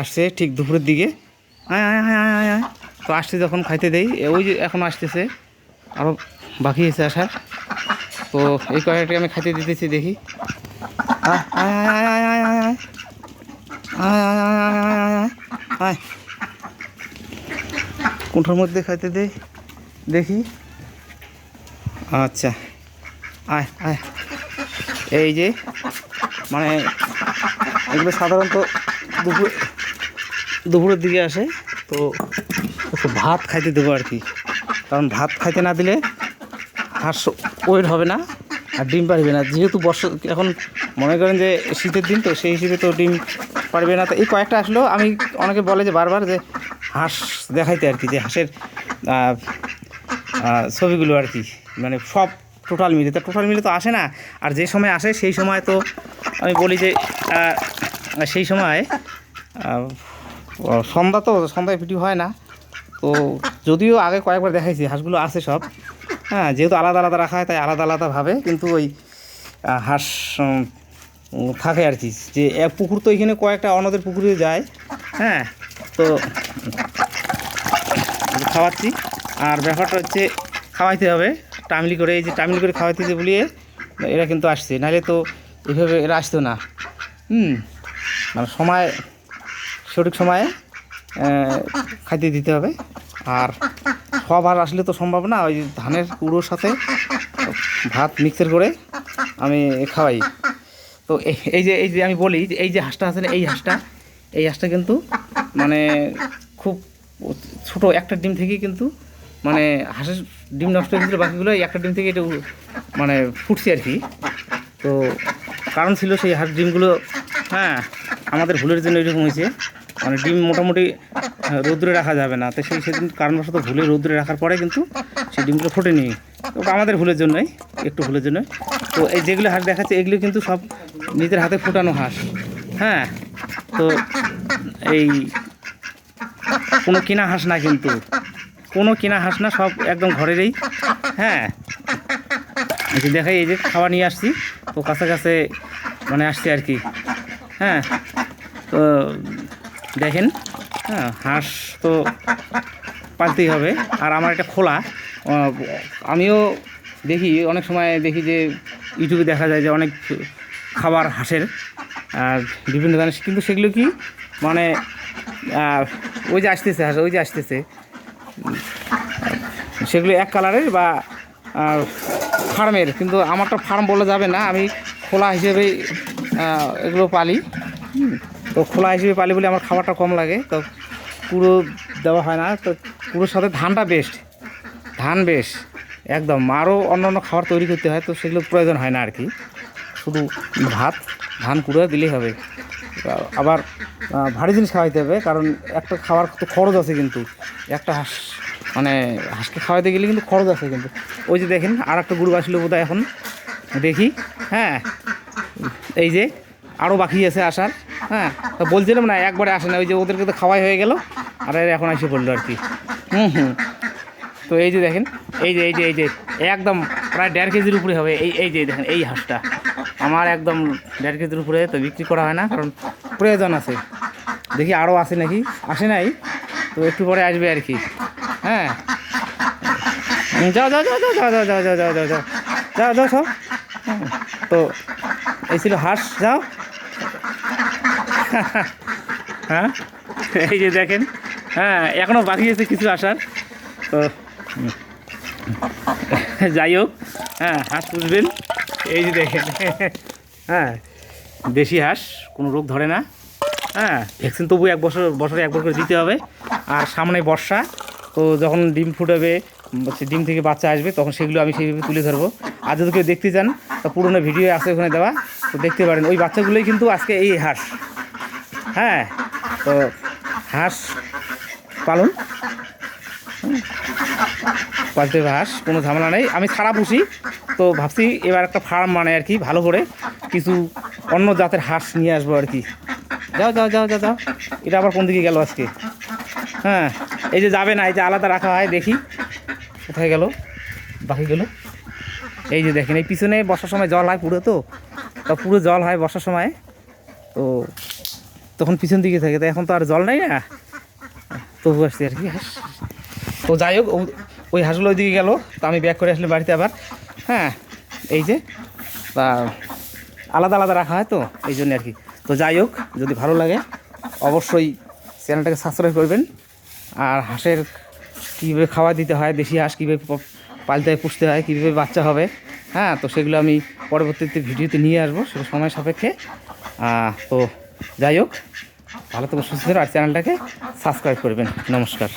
আসছে ঠিক দুপুরের দিকে আয় আয় আয় আয় আয় আয় তো আসছে যখন খাইতে দেই ওই যে এখন আসতেছে আরও বাকি আছে আসার তো এই কয়েকটাকে আমি খাইতে দিতেছি দেখি আয় কোনটার মধ্যে খাইতে দেই দেখি আচ্ছা আয় আয় এই যে মানে এগুলো সাধারণত দুপুর, দুপুরের দিকে আসে, তো ভাত খাইতে দেবো আর কি। কারণ ভাত খাইতে না দিলে হাঁস ওয়েট হবে না, আর ডিম পারবে না। যেহেতু বর্ষা, এখন মনে করেন যে শীতের দিন, তো সেই হিসেবে তো ডিম পারবে না। তো এই কয়েকটা আসলেও আমি অনেকে বলে যে বারবার যে হাঁস দেখাইতে আর কি, যে হাঁসের ছবিগুলো আর কি। মানে সব টোটাল মিলে তো টোটাল মিলে তো আসে না। আর যে সময় আসে, সেই সময় তো আমি বলি যে সেই সময় সন্ধ্যা তো সন্ধ্যায় ভিডিও হয় না। তো যদিও আগে কয়েকবার দেখাইছি, হাঁসগুলো আছে সব। হ্যাঁ যেহেতু আলাদা আলাদা রাখা হয়, তাই আলাদা আলাদাভাবে কিন্তু ওই হাঁস থাকে আর কি। যে এক পুকুর তো এখানে কয়েকটা অন্যদের পুকুরে যায়। হ্যাঁ তো খাওয়াচ্ছি। আর ব্যাপারটা হচ্ছে, খাওয়াইতে হবে। টামলি করে, এই যে টামলি করে খাওয়াইতে বলিয়ে, এরা কিন্তু আসছে। নাহলে তো এভাবে এরা আসতো না। হুম। মানে সময়, সঠিক সময়ে খাইতে দিতে হবে। আর সব আর আসলে তো সম্ভব না, ওই ধানের কুড়োর সাথে ভাত মিক্সার করে আমি খাওয়াই। তো এই- যে, এই যে আমি বলি যে, এই যে হাঁসটা আছে এই হাঁসটা এই হাঁসটা কিন্তু মানে খুব ছোট একটা ডিম থেকে কিন্তু মানে হাঁসের ডিম নষ্ট হয়েছিল বাকিগুলো একটা ডিম থেকে এটা মানে ফুটছে আর কি। তো কারণ ছিল সেই হাঁস ডিমগুলো হ্যাঁ আমাদের ভুলের জন্য এরকম হয়েছে। মানে ডিম মোটামুটি রৌদ্রে রাখা যাবে না। তো সেই সেদিন কারণবশত ভুলে রৌদ্রে রাখার পরে কিন্তু সেই ডিমগুলো ফোটেনি তো ওটা আমাদের ভুলের জন্যই, একটু ভুলের জন্য তো এই যেগুলো হাঁস দেখাচ্ছে, এগুলো কিন্তু সব নিজের হাতে ফোটানো হাঁস হ্যাঁ তো এই কোনো কিনা হাঁস না কিন্তু। কোনো কিনা হাঁস না, সব একদম ঘরেরই। হ্যাঁ দেখাই, এই যে খাওয়া নিয়ে আসছি। তো কাছে কাছে মানে আসছি আর কি। হ্যাঁ তো দেখেন হ্যাঁ হাঁস তো পালতেই হবে। আর আমার একটা খোলা আমিও দেখি, অনেক সময় দেখি যে ইউটিউবে দেখা যায় যে অনেক খাবার হাঁসের, আর বিভিন্ন ধরনের, কিন্তু সেগুলো কি মানে ওই যে আসতেছে হাঁস, ওই যে আসতেছে। সেগুলো এক কালারের বা ফার্মের, কিন্তু আমারটা ফার্ম বলা যাবে না, আমি খোলা হিসেবেই এগুলো পালি। তো খোলা হিসেবে পালি বলে আমার খাবারটা কম লাগে। তো পুরো দেওয়া হয় না। তো পুরোর সাথে ধানটা বেস্ট ধান বেশ একদম। আরও অন্য অন্য খাবার তৈরি করতে হয়, তো সেগুলো প্রয়োজন হয় না আর কি। শুধু ভাত, ধান কুড়ে দিলেই হবে। আবার ভারী জিনিস খাওয়াইতে হবে, কারণ একটা খাবার তো খরচ আছে কিন্তু। একটা হাঁস মানে হাঁসকে খাওয়াইতে গেলে কিন্তু খরচ আছে কিন্তু। ওই যে দেখেন আর একটা গরু আসলে বোধহয় এখন। দেখি হ্যাঁ। এই যে আরও বাকি আছে আসার হ্যাঁ তো বলছিলাম না একবারে আসে না ওই যে ওদেরকে তো খাওয়াই হয়ে গেল আর এখন এসে পড়ল আর কি হুম হুম তো এই যে দেখেন এই যে এই যে এই যে একদম প্রায় দেড় কেজির উপরে হবে এই এই যে দেখেন এই হাঁসটা আমার একদম দেড় কেজির উপরে তো বিক্রি করা হয় না কারণ প্রয়োজন আছে দেখি আরও আসে নাকি আসে নাই তো একটু পরে আসবে আর কি হ্যাঁ যাও যাও যাও যাও যাও যাও যাও যাও যাও যাও যাও যাও যাও তো এই ছিল হাঁস, যাও। হ্যাঁ? এই যে দেখেন হ্যাঁ এখনও বাকি আছে কিছু আসার। তো যাই হোক হ্যাঁ হাঁস পুষবেন। এই যে দেখেন হ্যাঁ দেশি হাঁস, কোনো রোগ ধরে না। হ্যাঁ ভ্যাকসিন তবু এক বছর, বছরে একবার করে দিতে হবে। আর সামনে বর্ষা, তো যখন ডিম ফুটাবে ডিম থেকে বাচ্চা আসবে, তখন সেগুলো আমি সেইভাবে তুলে ধরবো। আর যদি কেউ দেখতে চান, তা পুরোনো ভিডিও আছে ওখানে দেওয়া। তো দেখতে পারেন, ওই বাচ্চাগুলোই কিন্তু আজকে এই হাঁস। হ্যাঁ তো হাঁস পালন। পালতে হাঁস, কোনো ঝামেলা নেই। আমি ছাড়া পুষি তো ভাবছি এবার একটা ফার্ম মানে আর কি, ভালো করে কিছু অন্য জাতের হাঁস নিয়ে আসব আর কি। যাও যাও যাও যাও যাও। এটা আবার কোন দিকে গেল আজকে? হ্যাঁ এই যে যাবে না, এই যে আলাদা রাখা হয়, দেখি কোথায় গেল, বাকি গেল। এই যে দেখেন, এই পিছনে বর্ষার সময় জল হয় পুরো তো। তা পুরো জল হয় বর্ষার সময়। তো তখন পিছন দিকে থাকে, তো এখন তো আর জল নাই না। তবু আসছি আর কি। হাঁস তো যাই হোক ওই হাঁসগুলো ওইদিকে গেল। তো আমি ব্যাক করে আসলে বাড়িতে আবার। হ্যাঁ এই যে। তা আলাদা আলাদা রাখা হয় তো, এই জন্য আর কি। তো যাই হোক, যদি ভালো লাগে, অবশ্যই চ্যানেলটাকে সাবস্ক্রাইব করবেন। আর হাঁসের কীভাবে খাওয়া দিতে হয়, দেশি হাঁস কীভাবে পালতে হয়, পুষতে হয়, কীভাবে বাচ্চা হবে হ্যাঁ তো সেগুলো আমি পরবর্তীতে ভিডিওতে নিয়ে আসব, সেটা সময় সাপেক্ষে। তো যাই হোক, ভালো তো সুস্থ আর চ্যানেলটাকে সাবস্ক্রাইব করবেন। নমস্কার।